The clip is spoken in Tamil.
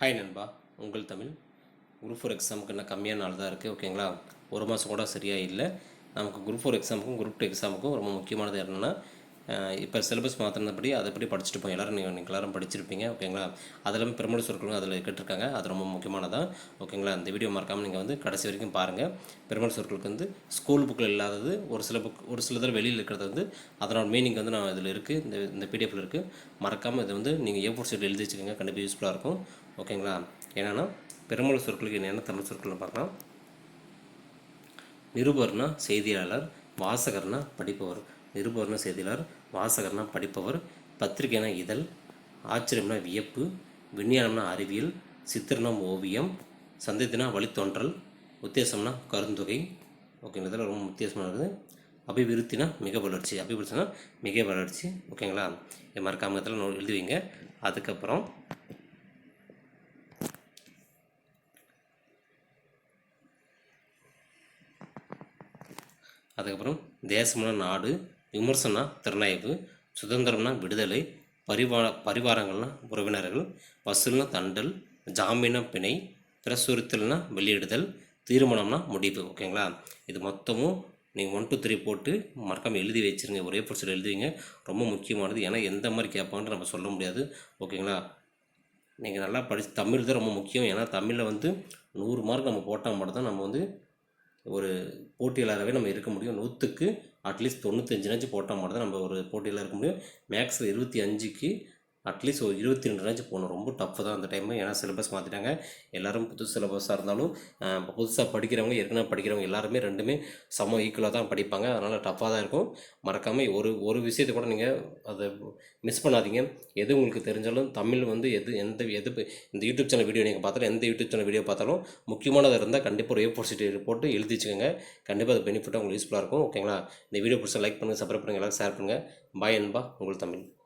ஹாய் நண்பா. உங்கள் தமிழ். குரூப் ஃபோர் எக்ஸாமுக்கு இன்னும் கம்மியான நாள் தான் இருக்குது ஓகேங்களா ஒரு மாதம் கூட சரியாக இல்லை. நமக்கு குரூப் ஃபோர் எக்ஸாமுக்கும் குரூப் டூ எக்ஸாமுக்கும் ரொம்ப முக்கியமானது என்னென்னா இப்போ சிலபஸ் மாற்றினபடி அதைப்படி படிச்சுட்டு போய் எல்லோரும் நீங்கள் நீங்கள் எல்லோரும் படிச்சிருப்பீங்க ஓகேங்களா அதில் பெருமொழி சொற்களும் அதில் கேட்டிருக்காங்க. அது ரொம்ப முக்கியமானதான் ஓகேங்களா இந்த வீடியோ மறக்காமல் நீங்கள் வந்து கடைசி வரைக்கும் பாருங்கள் பெருமொழி சொற்களுக்கு வந்து ஸ்கூல் புக்கில் இல்லாதது ஒரு சில புக் ஒரு சிலதில் வெளியில் இருக்கிறது வந்து அதனோட மீனிங் வந்து நான் இதில் இருக்குது இந்த இந்த பிடிஎஃப்பில் இருக்குது மறக்காமல் இதை வந்து நீங்கள் ஏ ஃபோர் சீட் எழுதி வச்சுக்கோங்க கண்டிப்பாக யூஸ்ஃபுல்லாக இருக்கும் ஓகேங்களா என்னென்னா பெருமொழி சொற்களுக்கு என்னென்ன தமிழ் சொற்கள்னு பார்க்கலாம் நிருபர்னா செய்தியாளர் வாசகர்னா படிப்பவர் நிருபர்னா செய்தியாளர் வாசகர்னா படிப்பவர் பத்திரிகைனா இதழ் ஆச்சரியம்னா வியப்பு விஞ்ஞானம்னா அறிவியல் சித்திரனா ஓவியம் சந்ததினா வழித்தோன்றல் உத்தேசம்னா கருந்தொகை. ஓகேங்களா இதெல்லாம் ரொம்ப வித்தியாசமானது அபிவிருத்தினா மிக வளர்ச்சி. அபிவிருத்தினா மிக வளர்ச்சி. ஓகேங்களா? இது மறக்காம இதெல்லாம் நோ- எழுதி வைங்க. அதுக்கப்புறம் அதுக்கப்புறம் தேசம்னா நாடு விமர்சனா திறனாய்வு சுதந்திரம்னா விடுதலை பரிவா பரிவாரங்கள்னா உறவினர்கள் வசூல்னா தண்டல் ஜாமீனா பிணை பிரசுரித்தல்னா வெளியிடுதல் தீர்மானம்னா முடிவு ஓகேங்களா? இது மொத்தமும் நீங்கள் ஒன் டூ த்ரீ போட்டு மறக்காமல் எழுதி வச்சிருங்க. ஒரே பொருட்கள் எழுதுவீங்க. ரொம்ப முக்கியமானது. ஏன்னா எந்த மாதிரி கேட்பாங்கன்னு நம்ம சொல்ல முடியாது ஓகேங்களா? நீங்கள் நல்லா படிச்சு தமிழ் தான் ரொம்ப முக்கியம். ஏன்னா தமிழில் வந்து நூறு மார்க் நம்ம போட்டால் மட்டும் தான் நம்ம வந்து ஒரு போட்டியாளராகவே நம்ம இருக்க முடியும். நூற்றுக்கு அட்லீஸ்ட் தொண்ணூத்தஞ்சுனாச்சும் போட்டால் மட்டும் தான் நம்ம ஒரு போட்டியில் இருக்க முடியும். மேக்ஸில் இருபத்தி அஞ்சுக்கு அட்லீஸ்ட் ஒரு இருபத்தி ரெண்டு ரேஞ்சு போகணும். ரொம்ப டஃப் தான் அந்த டைமு ஏன்னா சிலபஸ் மாற்றிட்டாங்க எல்லோரும் புது சிலபஸாக இருந்தாலும் இப்போ புதுசாக படிக்கிறவங்க ஏற்கனவே படிக்கிறவங்க எல்லாருமே ரெண்டுமே சம ஈக்குவலாக தான் படிப்பாங்க. அதனால் டஃப்பாக தான் இருக்கும். மறக்காமல் ஒரு ஒரு விஷயத்தை கூட நீங்கள் அதை மிஸ் பண்ணாதீங்க. எது உங்களுக்கு தெரிஞ்சாலும் தமிழ் வந்து எது எந்த எது இந்த யூடியூப் சேனல் வீடியோ நீங்கள் பார்த்தாலும் எந்த யூடியூப் சேனல் வீடியோ பார்த்தாலும் முக்கியமானது இருந்தால் கண்டிப்பாக ஒரு ஏ ஃபோர் சீட் போட்டு எழுதி வச்சுக்கோங்க. கண்டிப்பாக அது பெனிஃபிட்டாக உங்களுக்கு யூஸ்ஃபுல்லாக இருக்கும். ஓகேங்களா இந்த வீடியோ பிடிச்சா லைக் பண்ணுங்கள் சப்ஸ்கிரைப் பண்ணுங்கள் எல்லாரும் ஷேர் பண்ணுங்கள் பாய் அன்பா. உங்கள் தமிழ்.